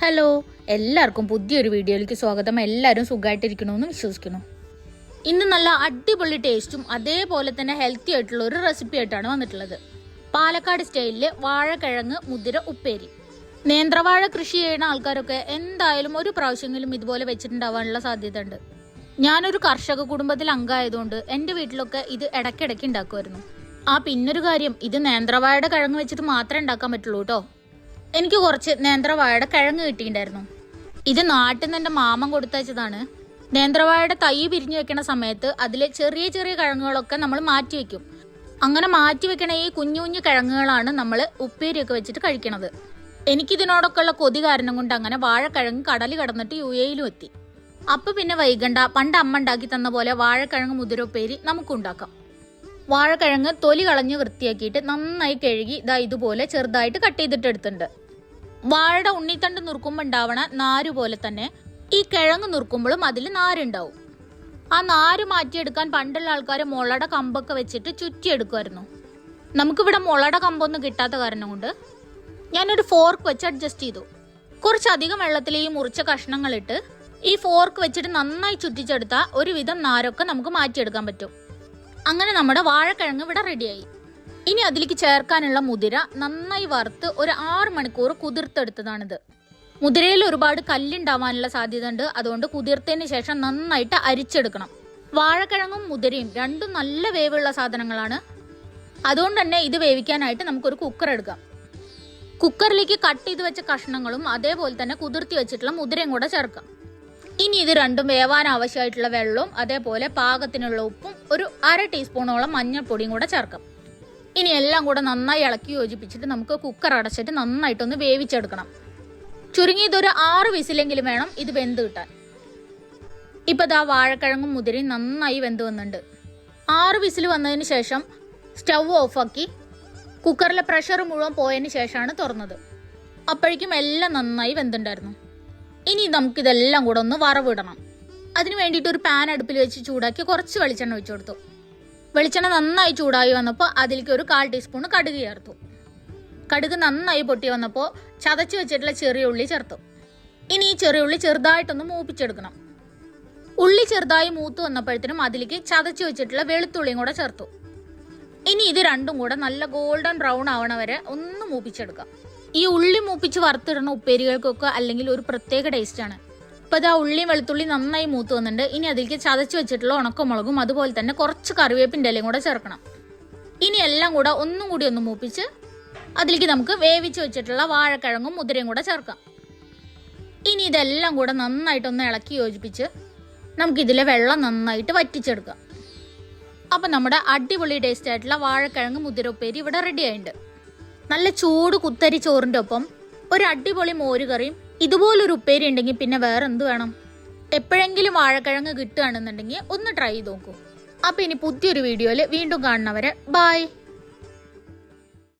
Hello എല്ലാവർക്കും പുതിയൊരു വീഡിയോയിലേക്ക് സ്വാഗതം. എല്ലാവരും സുഖമായിട്ടിരിക്കണമെന്ന് വിശ്വസിക്കുന്നു. ഇന്ന് നല്ല അടിപൊളി ടേസ്റ്റും അതേപോലെ തന്നെ ഹെൽത്തി ആയിട്ടുള്ള ഒരു റെസിപ്പി ആയിട്ടാണ് വന്നിട്ടുള്ളത്. പാലക്കാട് സ്റ്റൈലിൽ വാഴക്കിഴങ്ങ് മുതിര ഉപ്പേരി. നേന്ത്രവാഴ കൃഷി ചെയ്യുന്ന ആൾക്കാരൊക്കെ എന്തായാലും ഒരു പ്രാവശ്യമെങ്കിലും ഇതുപോലെ വെച്ചിട്ടുണ്ടാവാനുള്ള സാധ്യത ഉണ്ട് ഞാനൊരു കർഷക കുടുംബത്തിൽ അംഗമായതുകൊണ്ട് എന്റെ വീട്ടിലൊക്കെ ഇത് ഇടയ്ക്കിടയ്ക്ക് ഉണ്ടാക്കുമായിരുന്നു. ആ പിന്നൊരു കാര്യം ഇത് നേന്ത്രവാഴയുടെ കിഴങ്ങ് വെച്ചിട്ട് മാത്രമേ ഉണ്ടാക്കാൻ പറ്റുള്ളൂ കേട്ടോ. എനിക്ക് കുറച്ച് നേന്ത്രവാഴയുടെ കിഴങ്ങ് കിട്ടിയിട്ടുണ്ടായിരുന്നു. ഇത് നാട്ടിൽ നിന്ന് എന്റെ മാമൻ കൊടുത്തയച്ചതാണ് നേന്ത്രവാഴയുടെ തൈ പിരിഞ്ഞു വെക്കണ സമയത്ത് അതിലെ ചെറിയ ചെറിയ കിഴങ്ങുകളൊക്കെ നമ്മൾ മാറ്റി വെക്കും. അങ്ങനെ മാറ്റി വെക്കണ ഈ കുഞ്ഞു കുഞ്ഞു കിഴങ്ങുകളാണ് നമ്മൾ ഉപ്പേരിയൊക്കെ വെച്ചിട്ട് കഴിക്കണത്. എനിക്കിതിനോടൊക്കെ ഉള്ള കൊതി കാരണം കൊണ്ട് അങ്ങനെ വാഴക്കിഴങ്ങ് കടൽ കടന്നിട്ട് യു എയിലും എത്തി. അപ്പൊ പിന്നെ വൈകണ്ട പണ്ട് അമ്മ ഉണ്ടാക്കി തന്ന പോലെ വാഴക്കിഴങ്ങ് മുതിരുപ്പേരി നമുക്കുണ്ടാക്കാം വാഴക്കിഴങ്ങ് തൊലി കളഞ്ഞ് വൃത്തിയാക്കിയിട്ട് നന്നായി കഴുകി ഇതാ ഇതുപോലെ ചെറുതായിട്ട് കട്ട് ചെയ്തിട്ട് എടുത്തിട്ടുണ്ട്. വാഴയുടെ ഉണ്ണിത്തണ്ട് നുറുക്കുമ്പോൾ ഉണ്ടാവണ നാര് പോലെ തന്നെ ഈ കിഴങ്ങ് നുറുക്കുമ്പോഴും അതിൽ നാരുണ്ടാവും. ആ നാര് മാറ്റിയെടുക്കാൻ പണ്ടുള്ള ആൾക്കാർ മുളയുടെ കമ്പൊക്കെ വെച്ചിട്ട് ചുറ്റിയെടുക്കുമായിരുന്നു. നമുക്കിവിടെ മുളയുടെ കമ്പൊന്നും കിട്ടാത്ത കാരണം കൊണ്ട് ഞാനൊരു ഫോർക്ക് വെച്ച് അഡ്ജസ്റ്റ് ചെയ്തു. കുറച്ചധികം വെള്ളത്തിൽ ഈ മുറിച്ച കഷ്ണങ്ങളിട്ട് ഈ ഫോർക്ക് വെച്ചിട്ട് നന്നായി ചുറ്റിച്ചെടുത്താൽ ഒരുവിധം നാരൊക്കെ നമുക്ക് മാറ്റിയെടുക്കാൻ പറ്റും. അങ്ങനെ നമ്മുടെ വാഴക്കിഴങ്ങ് ഇവിടെ റെഡിയായി ഇനി അതിലേക്ക് ചേർക്കാനുള്ള മുതിര നന്നായി വറുത്ത് ഒരു ആറ് മണിക്കൂർ കുതിർത്തെടുത്തതാണിത്. മുതിരയിൽ ഒരുപാട് കല്ലുണ്ടാവാനുള്ള സാധ്യത ഉണ്ട് അതുകൊണ്ട് കുതിർത്തതിന് ശേഷം നന്നായിട്ട് അരിച്ചെടുക്കണം. വാഴക്കിഴങ്ങും മുതിരയും രണ്ടും നല്ല വേവുള്ള സാധനങ്ങളാണ്. അതുകൊണ്ട് തന്നെ ഇത് വേവിക്കാനായിട്ട് നമുക്കൊരു കുക്കർ എടുക്കാം. കുക്കറിലേക്ക് കട്ട് ചെയ്ത് വെച്ച കഷ്ണങ്ങളും അതേപോലെ തന്നെ കുതിർത്തി വെച്ചിട്ടുള്ള മുതിരയും കൂടെ ചേർക്കാം. ഇനി ഇത് രണ്ടും വേവാൻ ആവശ്യമായിട്ടുള്ള വെള്ളവും അതേപോലെ പാകത്തിനുള്ള ഉപ്പും ഒരു അര ടീസ്പൂണോളം മഞ്ഞൾപ്പൊടിയും കൂടെ ചേർക്കാം. ഇനി എല്ലാം കൂടെ നന്നായി ഇളക്കി യോജിപ്പിച്ചിട്ട് നമുക്ക് കുക്കർ അടച്ചിട്ട് നന്നായിട്ടൊന്ന് വേവിച്ചെടുക്കണം. ചുരുങ്ങിയത് ഒരു ആറ് വിസിലെങ്കിലും വേണം ഇത് വെന്ത് കിട്ടാൻ. ഇപ്പൊ ദാ വാഴക്കിഴങ്ങും മുതിരി നന്നായി വെന്ത് വന്നിട്ടുണ്ട്. ആറ് വിസിൽ വന്നതിന് ശേഷം സ്റ്റൗ ഓഫാക്കി കുക്കറിലെ പ്രഷർ മുഴുവൻ പോയതിന് ശേഷമാണ് തുറന്നത്. അപ്പോഴേക്കും എല്ലാം നന്നായി വെന്തുണ്ടായിരുന്നു. ഇനി നമുക്ക് നമുക്കിതെല്ലാം കൂടെ ഒന്ന് വറവിടണം. അതിന് വേണ്ടിയിട്ട് ഒരു പാൻ അടുപ്പിൽ വെച്ച് ചൂടാക്കി കുറച്ച് വെളിച്ചെണ്ണ ഒഴിച്ചു കൊടുത്തു. വെളിച്ചെണ്ണ നന്നായി ചൂടായി വന്നപ്പോൾ അതിലേക്ക് ഒരു കാൽ ടീസ്പൂൺ കടുക് ചേർത്തു. കടുക് നന്നായി പൊട്ടി വന്നപ്പോൾ ചതച്ച് വെച്ചിട്ടുള്ള ചെറിയ ഉള്ളി ചേർത്തു. ഇനി ഈ ചെറിയ ഉള്ളി ചെറുതായിട്ടൊന്ന് മൂപ്പിച്ചെടുക്കണം. ഉള്ളി ചെറുതായി മൂത്ത് വന്നപ്പോഴത്തേനും അതിലേക്ക് ചതച്ച് വെച്ചിട്ടുള്ള വെളുത്തുള്ളിയും കൂടെ ചേർത്തു. ഇനി ഇത് രണ്ടും കൂടെ നല്ല ഗോൾഡൻ ബ്രൗൺ ആവണ വരെ ഒന്ന് മൂപ്പിച്ചെടുക്കാം. ഈ ഉള്ളി മൂപ്പിച്ച് വറുത്തിടുന്ന ഉപ്പേരികൾക്കൊക്കെ അല്ലെങ്കിൽ ഒരു പ്രത്യേക ടേസ്റ്റ് ആണ് ഇപ്പൊ ഇതാ ഉള്ളിയും വെളുത്തുള്ളി നന്നായി മൂത്ത് വന്നിട്ടുണ്ട്. ഇനി അതിലേക്ക് ചതച്ച് വെച്ചിട്ടുള്ള ഉണക്കമുളകും അതുപോലെ തന്നെ കുറച്ച് കറിവേപ്പിന്റെ ഇലയും കൂടെ ചേർക്കണം. ഇനി എല്ലാം കൂടെ ഒന്നും കൂടി ഒന്ന് മൂപ്പിച്ച് അതിലേക്ക് നമുക്ക് വേവിച്ച് വെച്ചിട്ടുള്ള വാഴക്കിഴങ്ങും മുതിരയും കൂടെ ചേർക്കാം. ഇനി ഇതെല്ലാം കൂടെ നന്നായിട്ടൊന്ന് ഇളക്കി യോജിപ്പിച്ച് നമുക്കിതിലെ വെള്ളം നന്നായിട്ട് വറ്റിച്ചെടുക്കാം. അപ്പം നമ്മുടെ അടിപൊളി ടേസ്റ്റ് ആയിട്ടുള്ള വാഴക്കിഴങ്ങ് മുതിര ഉപ്പേരി ഇവിടെ റെഡി ആയിട്ടുണ്ട്. നല്ല ചൂട് കുത്തരി ചോറിന്റെ ഒപ്പം ഒരു അടിപൊളി മോരുകറിയും ഇതുപോലൊരു ഉപ്പേരി ഉണ്ടെങ്കിൽ പിന്നെ വേറെ എന്ത് വേണം? എപ്പോഴെങ്കിലും വാഴക്കിഴങ്ങ് കിട്ടുകയാണെന്നുണ്ടെങ്കിൽ ഒന്ന് ട്രൈ ചെയ്ത് നോക്കൂ. അപ്പോൾ ഇനി പുതിയൊരു വീഡിയോയിൽ വീണ്ടും കാണുന്നവരെ ബായ്